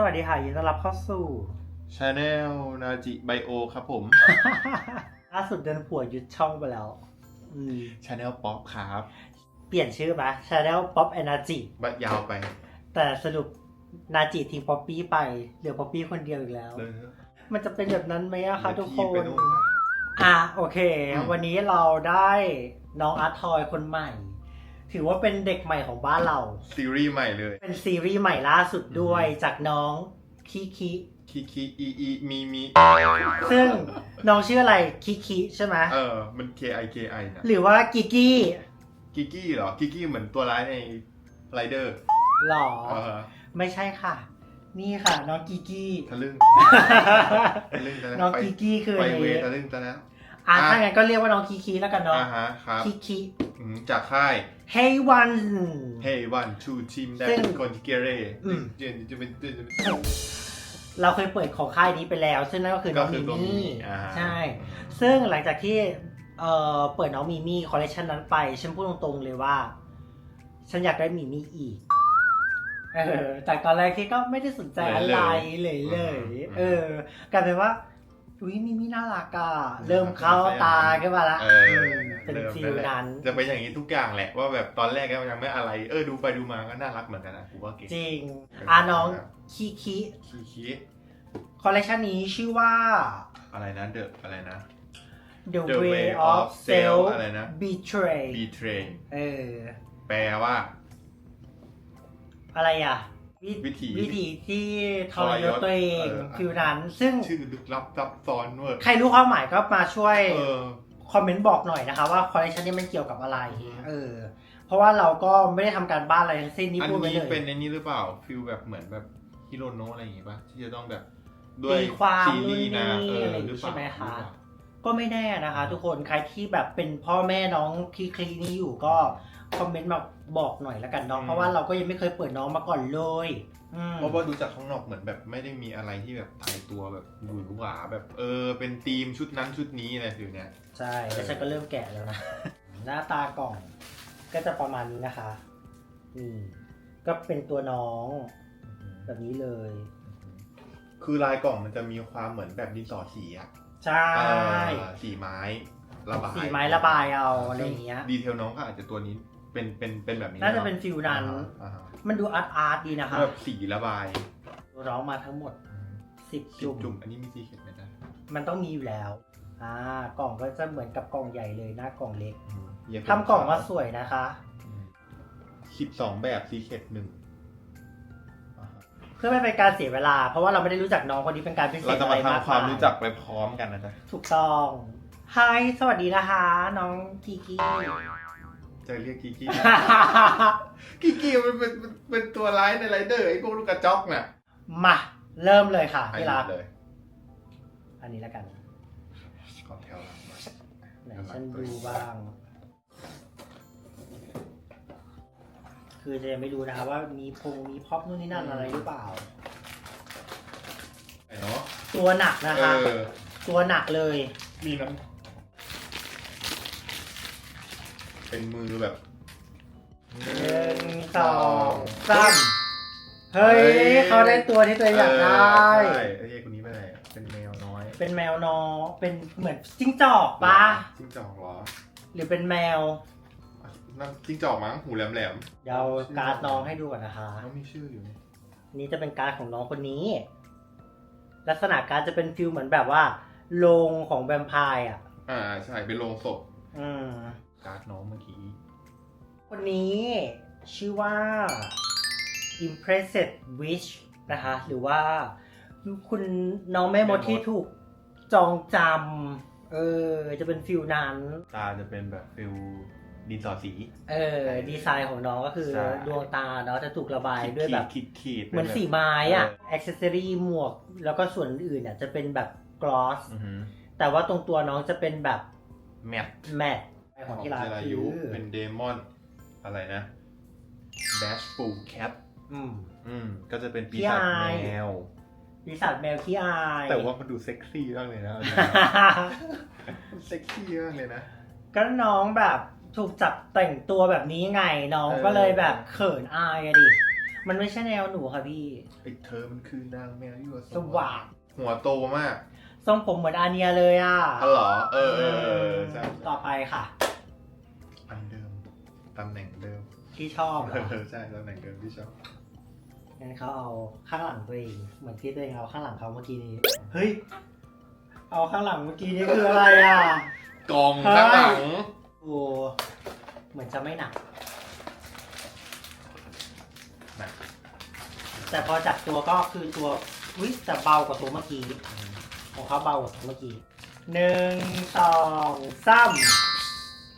สวัสดีค่ะยินดีต้อนรับเข้าสู่ ชาแนลนาจิไบโอครับผม ล่าสุดเดินผัวยึดช่องไปแล้ว อืม ชาแนลป๊อปครับเปลี่ยนชื่อปะ Channel Pop Energy บัดยาวไปแต่สรุปนาจิทิ้งป๊อปปี้ไป เหลือป๊อปปี้คนเดียวอีกแล้ว เลยมันจะเป็นแบบนั้นไหมอะคะทุกคเดี๋ยวพี่นไปนู่นนะอะโอเคอืมวันนี้เราได้น้องอาร์ตทอยคนใหม่ ถือว่าเป็นเด็กใหม่ของบ้านเรา ซีรีส์ใหม่เลยเป็นซีรีส์ใหม่ล่าสุดด้วยอืมจากน้องคิคิคิคิอีอีมีมีซึ่งน้องชื่ออะไรคิคิใช่ไหมเออ มัน K I K I นะหรือว่ากิกกี้กิกกี้เหรอกิกกี้เหมือนตัวร้ายในไรเดอร์หรอ เออไม่ใช่ค่ะ นี่ค่ะ น้องกิกกี้ ทะลึ่งทะลึ่งซะแล้วน้องไปกิกกี้คือไปอันเวนี้ทะลึ่งซะแล้ว อะอะถ้างั้นก็เรียกว่าน้องคิคิแล้วกันเนาะอ่าฮะครับคิคิอืมจากค่าย Hey One Hey One Two Team ได้ซึ่งเป็นคนที่เกเรอืม เจนจะเป็นเจนจะเป็นเราเคยเปิดของค่ายนี้ไปแล้ว ซึ่งนั่นก็คือน้องก็คืมิอตัวมี่มิมี่อ่าใช่ ซึ่งหลังจากที่เอ่อเปิดน้องมิมี่คอลเลคชันนั้นไป ฉันพูดตรงๆเลยว่า ฉันอยากได้มิมี่อีกเออจากตอนแรกที่ก็ไม่ได้สนใจอะไรเลยเลยเออกลายเป็นว่า อุ้ยมิมี่น่ารักอะเริ่มเข้าตาขึ้นมาละเออเป็นริ่มฟิลนั้น จะเป็นอย่างนี้ทุกอย่างแหละว่าแบบตอนแรกก็ยังไม่อะไร เออดูไปดูมาก็น่ารักเหมือนกันนะกูว่าเก่งจริงอะน้องคิคิคีคีคอลเลคชันนี้ชื่อว่า อะไรนะเดอะอะไรนะ The, The Way Way of of Self Self อะไรนะ Betray B Train เออแปลว่า อะไรอะ วิถีวิธีที่ทรยศทรยศตัวเองเออฟิวนั้น ซึ่งชื่อลึกลับซับซ้อนเวอร์ใครรู้ความหมายก็มาช่วยเออคอมเมนต์บอกหน่อยนะคะว่าคอลเลคชันนี้มันเกี่ยวกับอะไรอืมเออเพราะว่าเราก็ไม่ได้ทำการบ้านอะไรทั้งสิ้นนี่อันพูดไปนี้เลยเป็นในนี้หรือเปล่าฟิลแบบเหมือนแบบฮิโรโนะอะไรอย่างงี้ป่ะที่จะต้องแบบด้วยตีความซีนู่นรีส์นะนี่เอออะไรอย่างหรืองี้เปล่าใช่ไหมคะรือเปล่าก็ไม่แน่นะคะ ทุกคนใครที่แบบเป็นพ่อแม่น้องที่คลินี้อยู่ก็ คอมเมนต์มาบอกหน่อยแล้วกันเนาะ อืม เพราะว่าเราก็ยังไม่เคยเปิดน้องมาก่อนเลยอืมเพราะว่าดูจากข้างนอกเหมือนแบบไม่ได้มีอะไรที่แบบถ่ายตัวแบบหวือหวาแบบเออเป็นธีมชุดนั้นชุดนี้อะไรฟิลเนี้ยใช่แล้วฉันก็เริ่มแกะแล้วนะ หน้าตากล่อง ก็จะประมาณนี้นะคะนี่ก็เป็นตัวน้องแบบนี้เลย คือลายกล่องมันจะมีความเหมือนแบบดินสอสีอะใช่ เออสีไม้ระบายสีไม้ระบายเอาอะไรอย่างเงี้ย ดีเทลน้องก็อาจจะตัวนี้ เป็นเป็นเป็นแบบนี้น่าจะเป็นฟิลนั้น อ่าฮะมันดูอาร์ตอาร์ตดีนะคะ แบบสีระบายร้องมาทั้งหมดสิบจุ่จุ่มมจุ่มอันนี้มีสีเข็ดไหมนะมันต้องมีอยู่แล้ว อ่ากล่องก็จะเหมือนกับกล่องใหญ่เลยหน้ากล่องเล็กอืมเย็บทำกล่องมาสวยนะคะ สิบสองแบบสีเข็ดหนึ่งอ่าฮะเพื่อไม่เป็นการเสียเวลา เพราะว่าเราไม่ได้รู้จักน้องคนนี้เป็นการพิเศเราษจะอะไรากมามทำความมายรู้จักไปพร้อมกันนะจ๊ะ ถูกต้องไฮสวัสดีนะคะ น้องกีกี้ จะเรียกกิกกี้กิกกี้มันเป็นเป็นเป็นตัวร้ายในไรเดอร์ไอ้พวกลูกกระจอกน่ะมาเริ่มเลยค่ะที่รักเลย อันนี้แล้วกันขอแถวหลังมาไหนฉันดูบ้าง คือจะยังไม่รู้นะคะว่ามีพงมีพ็อปนู่นนี่นั่นอะไรหรือเปล่าไอ้เนาะตัวหนักนะคะเออตัวหนักเลย มีน้ำ เป็นมือแบบหนึ่งสองสามเฮ้ยเขาได้ตัวที่ตัวเองอยากได้ใช่ไอ้เหี้ยคนนี้เป็นอะไรอะเป็นแมวน้อยเป็นแมวนอเป็นเหมือนจิ้งจอกปะจิ้งจอกเหรอหรือเป็นแมว นั่นจิ้งจอกมั้งหูแหลมแหลมเดี๋ยวเอาการ์ดน้องให้ดูก่อนนะคะๆเขามีชื่ออยู่นี่นี่จะเป็นการ์ดของน้องคนนี้ ลักษณะการ์ดจะเป็นฟิลเหมือนแบบว่าโรงของแวมไพร์อะ อ่าใช่เป็นโรงศพอืม การ์ดน้องเมื่อกี้คนนี้ชื่อว่า Impressed Wish นะคะ หรือว่าคุณน้องแม่มดที่ถูกจองจำเออ จะเป็นฟิลนั้น ตาจะเป็นแบบฟิลดินสอสี เออ ดีไซน์ของน้องก็คือใช่ ดวงตาเนาะจะถูกระบายด้วยแบบ ขีดขีดๆเหมือนสีไม้อะอ็อกเซสซอรี่หมวก แล้วก็ส่วนอื่นอะจะเป็นแบบกลอส อือหือแต่ว่าตรงตัวน้องจะเป็นแบบแมท แมท ของที่ร้านเจราคืยุอเป็นเดมอน อะไรนะ Bashful Cat อืม อืม ก็จะเป็นปีพี่ศาจอายแมว ปีศาจแมวขี้อาย แต่ว่ามันดูเซ็กซี่มากเลยนะเอาจริงๆเซ็กซี่มากเลยนะ ก็น้องแบบถูกจับแต่งตัวแบบนี้ไงน้องเออก็เลยแบบเขินอายอะดิ มันไม่ใช่แนวหนูค่ะพี่ไอ้เธอมันคือนางแมวยั่วสว่างหัวโตมาก ทรงผมเหมือนอาเนียเลยอะอ๋อเหรอ เออเออเออใช่ต่อไปค่ะ อันเดิมตำแหน่งเดิมที่ชอบเหรเอออใช่ตำแหน่งเดิมที่ชอบงั้นเขาเอาข้างหลังตัวเองเหมือนที่ตัวเองเอาข้างหลังเขาเมื่อกี้นี้ เฮ้ย เอาข้างหลังเมื่อกี้นี้คืออะไรอะกล่องข้างหลังโอ้เหมือนจะไม่หนักหนัก แต่พอจับตัวก็คือตัว อุ้ยแต่เบากว่าตัวเมื่อกี้ ของเขาเบากว่าตัวเมื่อกี้หนึ่งสองสาม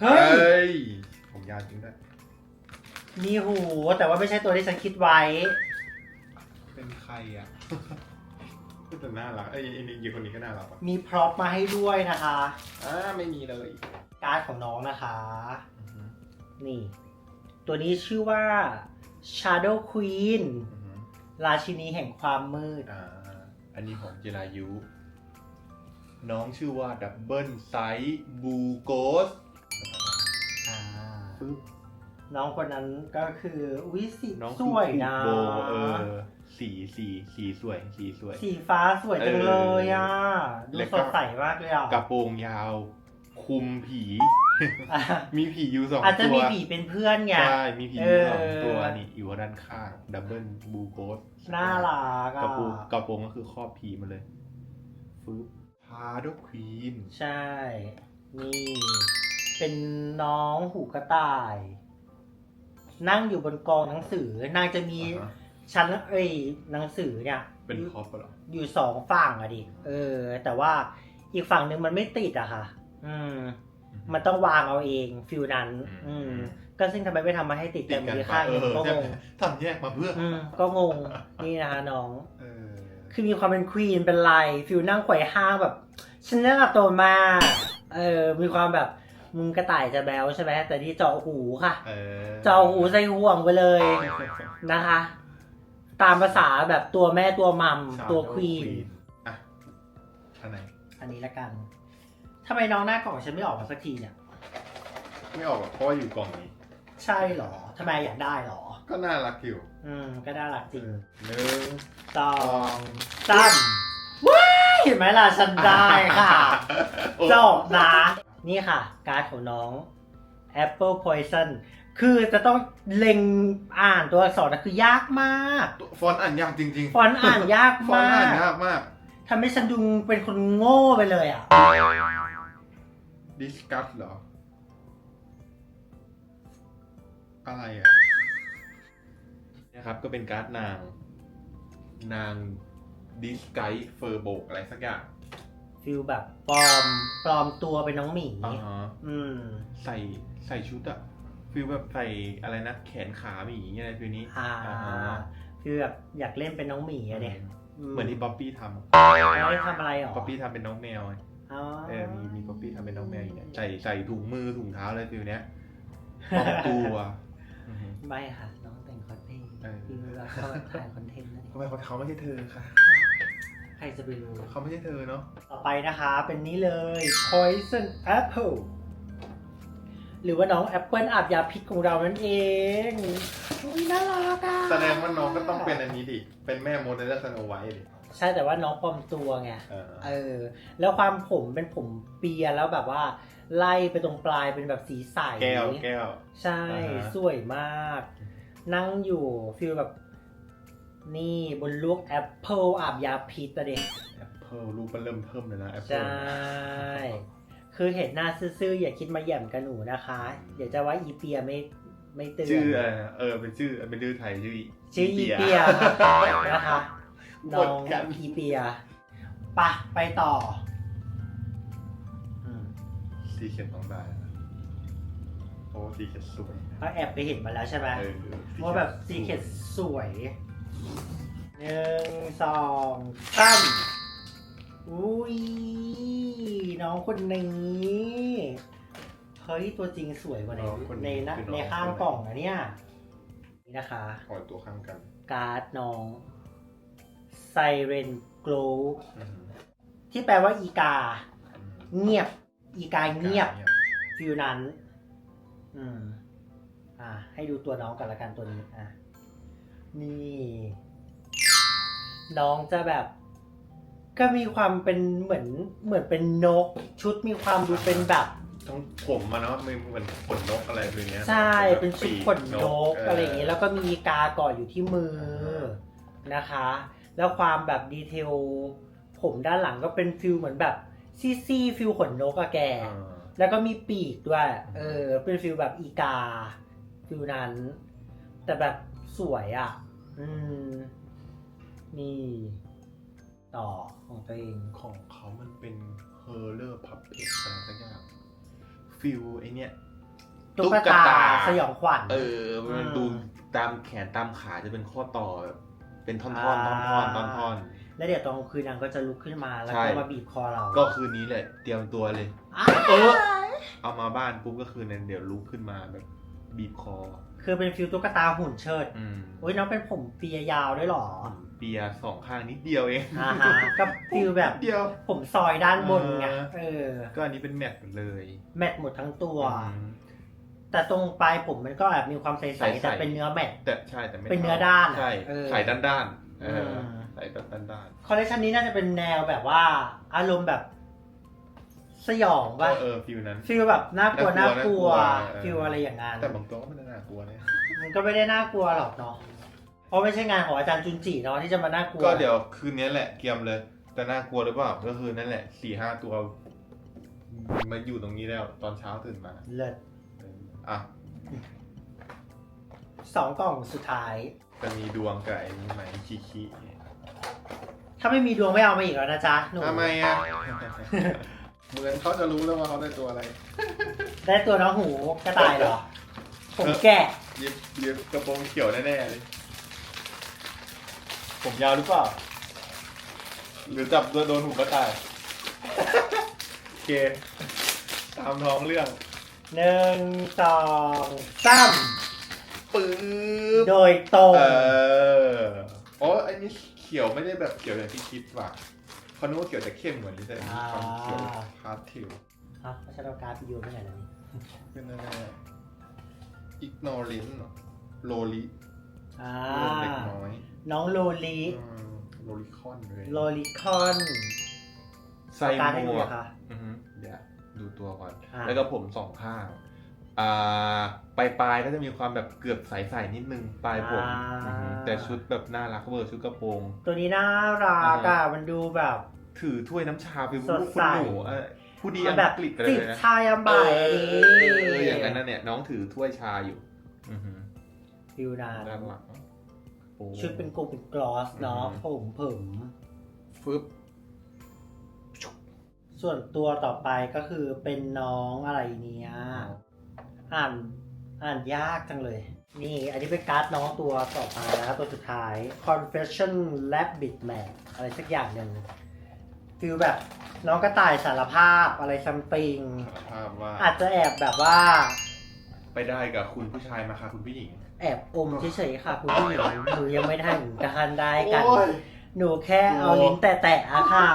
เฮ้เฮ้ยยผมยาวจริงด้วย มีหู แต่ว่าไม่ใช่ตัวที่ฉันคิดไว้ เป็นใครอะแต่น่ารักไอ้ไอ้นี่ยีคนนี้ก็น่ารักอะมีพร็อพมาให้ด้วยนะคะ อ่าไม่มีเลยการ์ดของน้องนะคะ อือหือนี่ ตัวนี้ชื่อว่า Shadow Queen อือหือราชินีแห่งความมืด อ่า อันนี้ของเจรายุ น้องชื่อว่าดับเบิลไซส์บูโกสอ่าปึ๊บน้องคนนั้นก็คืออุ้ยสีน้องสวยนะ โบเออสีสีสีสวยสีสวย สีฟ้าสวยจังเลยอะ ดูแล้วสก็ ดใสมากเลยอะกระโปรงยาว คุมผี อะมีผีอยู่สองอาจจะตัวมีผีเป็นเพื่อนไง ใช่มีผีอยู่สองเออตัวนี่อยู่ด้านข้างดับเบิลบูโกสน่ารักกอะระโปรงกระโปรงก็คือครอบผีมาเลยฟึบ พาดควีนใช่ นี่ เป็นน้องหูกระต่าย นั่งอยู่บนกองหนังสือนางจะมีอ่าฮะชั้นเอ้ยหนังสือเนี่ยเป็นครอบเหรออยู่สองฝั่งอะดิเออ แต่ว่าอีกฝั่งหนึ่งมันไม่ติดอะค่ะ อืม มันต้องวางเอาเองฟิลนั้น อืม ก็ซึ่งทำไมไม่ทำมาให้ติดติแต่ดกันมือไปข้างหเอนึ่งอก็ใช่งไหมงทำแยกมาเพื่ออืมก็งงนี่นะคะน้องเออ คือมีความเป็นควีนเป็นลายฟิลนั่งไขว่ห้างแบบฉันน่าโตมากเออมีความแบบมึงกระต่ายจะแบวใช่ไหมแต่ที่เจาะหูค่ะ เออเจาะหูใส่ห่วงไปเลยนะคะ ตามภาษาแบบตัวแม่ตัวมัมตัวควีนอะอันไหนอันนี้ละกันทำไมน้องหน้ากล่องฉันไม่ออกมาสักทีเนี่ย ไม่ออกหรอกเพราะว่าอยู่กล่องนี้ ใช่เหรอทำไมอยากได้เหรอ ก็น่ารักอยู่อืมก็น่ารักจริงหนึ่งสอสองงสามว้ายเห็นไหมล่ะฉันได้ค่ะโอ้จบนะนี่ค่ะ การ์ดของน้อง Apple Poison คือจะต้องเล็งอ่านตัวอักษรนะคือยากมาก ฟอนต์อ่านยากจริงๆฟอนต์อ่านยากฟอนมาต์อ่านกยากมาก ทำให้ฉันดูเป็นคนโง่ไปเลยอะดิสคัสเหรอ อะไรอะ นะครับ ก็เป็นการ์ดนาง นางดิสไกเฟอร์โบกอะไรสักอย่างฟิลแบบปลอมปลอมตัวเป็นน้องหมีอ่าฮะอืมใส่ใส่ชุดอะฟิลแบบใส่อะไรนะแขนขาหมีอะไรฟิลนี้อ่าอ่าฮะฟิลแบบอยากเล่นเป็นน้องหมีอะเด็กเหมือนที่ป๊อปปี้ทแล้วได้ทำอะไรหรอำป๊อปปี้ทำเป็นน้องแมวไง อ๋อเออมีมีป๊อปปี้ทำเป็นน้องแมวอย่างเงี้ยใส่ใส่ถุงมือถุงเท้าอะไรฟิลเนี้ยปลอมตัวอือฮึไม่ค่ะน้องแต่งคอสเพลย์ เออคือเราเขาถ่ายคอนเทนต์นะทำไมเขาไม่ใช่เธอค่ะ ใครจะไปรู้ เขาไม่ใช่เธอเนาะ ต่อไปนะคะเป็นนี้เลย Poison Apple หรือว่าน้องแอปเปิลอาบยาพิษของเรานั่นเองอุ๊ยน่ารักอะแสดงว่าน้องก็ต้องเป็นอันนี้ดิ เป็นแม่โมเดลสโนไวท์ดิ ใช่แต่ว่าน้องปลอมตัวไง เออ เออ แล้วความผมเป็นผมเปียแล้วแบบว่า ไล่ไปตรงปลายเป็นแบบสีใสแก้วแก้ว ใช่ อ่าฮะ สวยมาก นั่งอยู่ฟิลแบบ นี่บนลูกแอปเปิลอาบยาพิษอะเด็กแอปเปิลรูปมันเริ่มเพิ่มเลยนะแอปเปิใช่ลคือเห็นหน้าซื่อๆ อย่าคิดมาแหย่มกันหนูนะคะเดี๋ยวจะว่าอีเปียไม่ไม่เตือนชื่ออะไรนะเออเป็นชื่อเป็นชื่อไทยชื่อชื่ออีเปียนะคะหมน้อดงกันอีเปียปะไปต่ออืมสีเขียนต้องได้นะโอ้สีเขียนสวยนะก็แอบไปเห็นมาแล้วใช่ไหมเออสีเขียนว่าแบบซีเคทสวยหนึ่งสองสามอุ้ยน้องคนนี้เฮ้ยตัวจริงสวยกว่าในในหน้าในข้างกล่องนะเนี่ยนี่นะคะขอตัวข้างกัน การ์ดน้องไซเรนโกลอืมที่แปลว่าอีกาอืมเงียบ อีกาเงียบฟิลนั้น อืม อ่า ให้ดูตัวน้องกันละกันตัวนี้ อะ นี่ น้องจะแบบ ก็มีความเป็นเหมือนเหมือนเป็นนก ชุดมีความดูเป็นแบบต้องผมมาเนาะมันเหมือนขนนกอะไรแบบเนี้ยใช่ เป็นชุดขนนกเอะไรอย่างงี้ แล้วก็มีกาเกาะอยู่ที่มือนะคะ แล้วความแบบดีเทล ผมด้านหลังก็เป็นฟิลเหมือนแบบซี่ซี่ฟิลขนนกอะแก อ่า แล้วก็มีปีกด้วย เออ เป็นฟิลแบบอีกาฟิลนั้น แต่แบบสวยอะ อืม นี่ ต่อของตัวเอง ของเขามันเป็นเฮอร์เลอร์พับเพจอะไรสักอย่างฟิลไอเนี้ยตุ๊กตาสยองขวัญเออ มันอืมดูตามแขนตามขาจะเป็นข้อต่อแบบเป็นท่อนๆท่อนๆท่อนๆท่อนท่อน แล้วเดี๋ยวตอนกลางคืนนางก็จะลุกขึ้นมาแล้วใช่ ก็มาบีบคอเราก็คืนนี้แหละ เตรียมตัวเลย อ้าเออ เอามาบ้านปุ๊บก็คือเนี่ยเดี๋ยวลุกขึ้นมาแบบบีบคอ คือเป็นฟิลตุ๊กตาหุ่นเชิดอืมโอ้ยน้องเป็นผมเปียยาวด้วยเหรอเปียร์สองข้างนิดเดียวเองอ่าฮะก็ฟิลแบบนิดเดียว ผมซอยด้านบนไงอ่าเออ ก็อันนี้เป็นแมทหมดเลยแมทหมดทั้งตัว อืม แต่ตรงปลายผมมันก็แอบมีความใสใสๆๆ แต่เป็นเนื้อแมท แต่ใช่แต่ไม่เป็นเนื้อด้านอะใช่เออใส่ด้านด้านๆเอออม ใส่แบบด้านด้านคอลเลคชันนี้น่าจะเป็นแนวแบบว่า อารมณ์แบบ สยองๆป่ะเออฟิลนั้น ฟิลแบบน่ากลัวน่าน่ากกลัลัววน่ากลัวฟิลอะไรอย่างนั้นแต่บางตัวก็ไม่ได้น่ากลัวเนี่ยมันก็ไม่ได้น่ากลัวหรอกเนาะเพราะไม่ใช่งานของอาจารย์จุนจิเนาะที่จะมาน่ากลัวก็เดี๋ยวคืนนี้แหละเกียมเลย แต่น่ากลัวหรือเปล่าก็คือนั่นแหละสี่ห้าตัวมาอยู่ตรงนี้แล้ว ตอนเช้าตื่นมาเลิศเอออะสองกล่องสุดท้าย จะมีดวงกับไอ้นี้ไหมคิคิเนี่ย ถ้าไม่มีดวงไม่เอามาอีกแล้วนะจ๊ะหนูทำไมอะ เหมือนเขาจะรู้แล้วว่าเขาได้ตัวอะไร ได้ตัวน้องหูกระต่ายเหรอ ผมแกะเย็บเย็บกระโปรงเขียวแน่ๆเลย ผมยาวหรือเปล่า หรือจับโดนหูกระต่าย โอเค ตามท้องเรื่อง หนึ่งสองสามปื๊บโดยตรง เอออ๋ออันนี้เขียวไม่ได้แบบเขียวอย่างที่คิดว่ะเขานึกว่าเขียวจะเข้มเหมือนนี้แต่อันนี้ความเขียวพาสเทลอะไม่ใช่เราการ์ดไปโยนไปไหนแล้วนี่เป็นอะไรอิกโนเรนโลลิอ่าเด็กน้อยน้องโลลีอืมโลลิคอนเลยโลลิคอนใส่การ์ดให้หมดูวก ค่ะ อือฮึเดี๋ยวดูตัวก่อน อ่า แล้วก็ผมสองข้างอ่า ปลายปลายๆก็จะมีความแบบเกือบใสๆนิดนึงปลายผมอือฮึแต่ชุดแบบน่ารักเวอร์ชุดกระโปรง ตัวนี้น่ารักอะมันดูแบบ ถือถ้วยน้ำชาเป็นสลูดกใสคุณหนูเออผู้ดีอังแบบกฤษอะไรจิบเลยนะชายามเอบ่ายอดีเอออย่างนั้นนะเนี่ยน้องถือถ้วยชาอยู่อือฮึฟิวนาด้านหลังโอ้ ชุดเป็นโกเป็นกลอสเนาะอืม ผมผม ฟึบ ส่วนตัวต่อไปก็คือเป็นน้องอะไรเนี้ย อ่านอ่านยากจังเลย นี่อันนี้เป็นการ์ดน้องตัวต่อไปนะครับตัวสุดท้าย Confession Rabbit Man อะไรสักอย่างหนึ่งฟิลแบบน้องกระต่ายสารภาพอะไรซัมติงสารภาพว่าอาจจะแอบแบบว่า ไปได้กับคุณผู้ชายมาค่ะคุณผู้หญิง แอบอมเฉยๆค่ะคุณผู้หญิงหนูยังไม่ทันการได้กันโอ้ยหนูแค่เอาลิ้นแตะๆอะค่ะ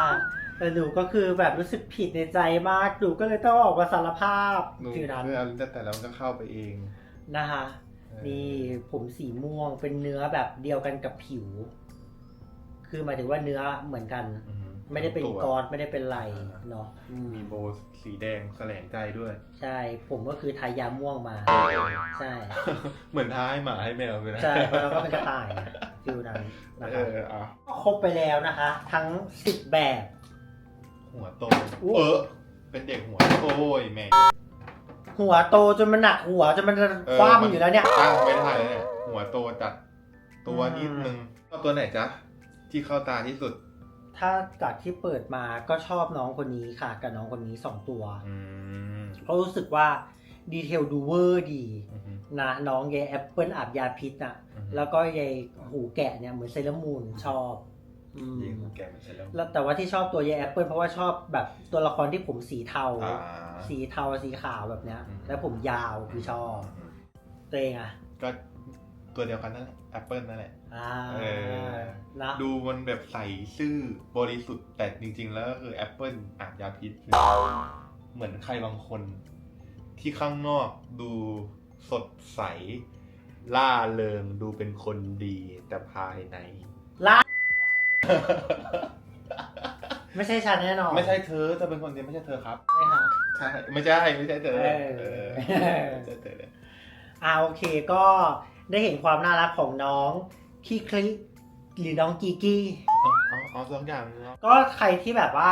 แต่หนูก็คือแบบรู้สึกผิดในใจมาก หนูก็เลยต้องออกมาสารภาพหนูฟิลนั้นเมื่อแต่แต่แล้วมันก็เข้าไปเองนะคะ เออนี่ผมสีม่วงเป็นเนื้อแบบเดียวกันกับผิว คือหมายถึงว่าเนื้อเหมือนกัน อือฮึไม่ได้เป็นตัวกอดไม่ได้เป็นไหลอ่า เนาะอืมมีโบสีแดงแสลงใจด้วย ใช่ ผมก็คือทายาม่วงมา ใช่ เหมือนท้ายหมาให้แมวเลยนะใช่เพราะเราก็เป็นกระต่ายนะฟิลนั้นนะเอคะ ออะ ก็ครบไปแล้วนะคะ ทั้งสิบแบบ หัวโตอู้เออ เป็นเด็กหัวโตโอ้ยแม่หัวโตจนมันหนักหัวจนมันจะเออคว่ำมันอยู่แล้วเนี่ยตั้งไม่ได้เลยเนี่ยหัวโตจัดตัวอืมนิดนึงชอบตัวไหนจ๊ะ ที่เข้าตาที่สุด ถ้าจากที่เปิดมาก็ชอบน้องคนนี้ค่ะ กับน้องคนนี้สองตัวอืมเพราะรู้สึกว่าดีเทลดูเวอร์ดีอือฮึนะน้องยายแอปเปิลอาบยาพิษอะอือฮึแล้วก็ยายหูแกะเนี่ยเหมือนเซเลอรามูนชอบอืม ยิงแกมันเสร็จแล้วแล้วแต่ว่าที่ชอบตัวยายแอปเปิลเพราะว่าชอบแบบตัวละครที่ผมสีเทา อ่า สีเทาสีขาวแบบเนี้ย อืม แล้วผมยาวคือชอบ ตัวเองอะก็ตัวเดียวกันนั่นแหละแอปเปิลนั่นแหละ อ่าเออ นะดูมันแบบใส่ซื่อบริสุทธิ์แต่จริง ๆ แล้วก็คือแอปเปิลอาบยาพิษ เหมือนใครบางคน ที่ข้างนอกดูสดใส ล่าเริงดูเป็นคนดีแต่ภายใน ล่า ไม่ใช่ฉันแน่นอนไม่ใช่เธอเธอเป็นคนดีไม่ใช่เธอครับไม่ค่ะ ใช่ไม่ใช่ไม่ใช่เธอเออ เออไม่ใช่เธออ่าโอเคก็ได้เห็นความน่ารักของน้องคีคลิหรือน้องกีกี้ เอาเอาเอาสองอย่างเนาะก็ใครที่แบบว่า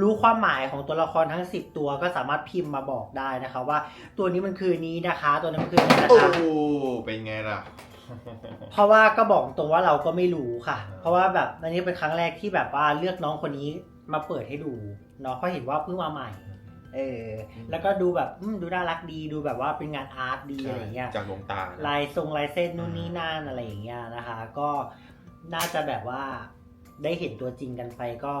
รู้ความหมายของตัวละครทั้ง 10 ตัวก็สามารถพิมพ์มาบอกได้นะคะว่า ตัวนี้มันคือนี้นะคะ ตัวนั้นมันคือนี้นะโอ้คะ เป็นไงล่ะ เพราะว่าก็บอกตรงว่าเราก็ไม่รู้ค่ะอ่าเพราะว่าแบบอันนี้เป็นครั้งแรกที่แบบว่าเลือกน้องคนนี้มาเปิดให้ดูเนาะเพราะเห็นว่าเพิ่งมาใหม่ เออ แล้วก็ดูแบบอืมดูน่ารักดี ดูแบบว่าเป็นงานอาร์ตดีอะไรอย่างเงี้ย จากดวงตานะ ลายทรงลายเส้นนู่นนี่นั่นอะไรอย่างเงี้ยนะคะ ก็น่าจะแบบว่าได้เห็นตัวจริงกันไปก็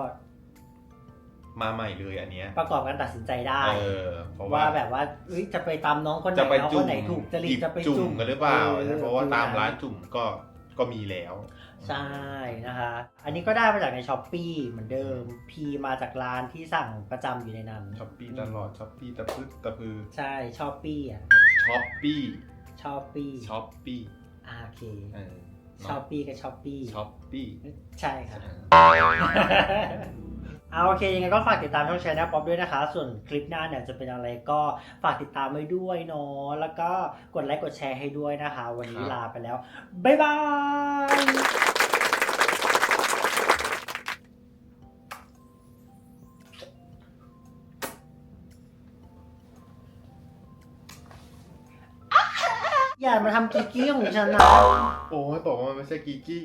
มาใหม่เลยอันเนี้ยประกอบกันตัดสินใจได้เออเพราะว่าว่าแบบว่าเอ้ยจะไปตามน้องคนไหนจะไปน้องจุ่คมนไหนถูกจริตหยิบจะไปจุ่จุ่มมกันหรือเปล่าออเพราะว่าตามฟิลร้านจุ่มก็ก็มีแล้ว ใช่นะคะ อันนี้ก็ได้มาจากในช้อปปีเหมือนเดิม พีมาจากร้านที่สั่งประจำอยู่ในนั้นช้อปปี้ตลอดช้อปปี้ตะพึดตะพือ ใช่ชอบปี้อะช้อปปี้ชอบปี้ช้อปปี้อ่าโอเคเออชอบปี้กับชอบปี้ช้อปปี้ใช่ค่ะ เอาโอเคยังไงก็ฝากติดตามช่องแชร์แนลป๊อปด้วยนะคะ ส่วนคลิปหน้าเนี่ยจะเป็นอะไรก็ฝากติดตามไว้ด้วยเนาะแล้วก็กดไลค์กดแชร์ให้ด้วยนะคะ วันนี้ลาไปแล้ว บ๊ายบายอย่ามาทำกิกกี้ของฉันนะ โอ้ยบอกว่ามันไม่ใช่กีกี้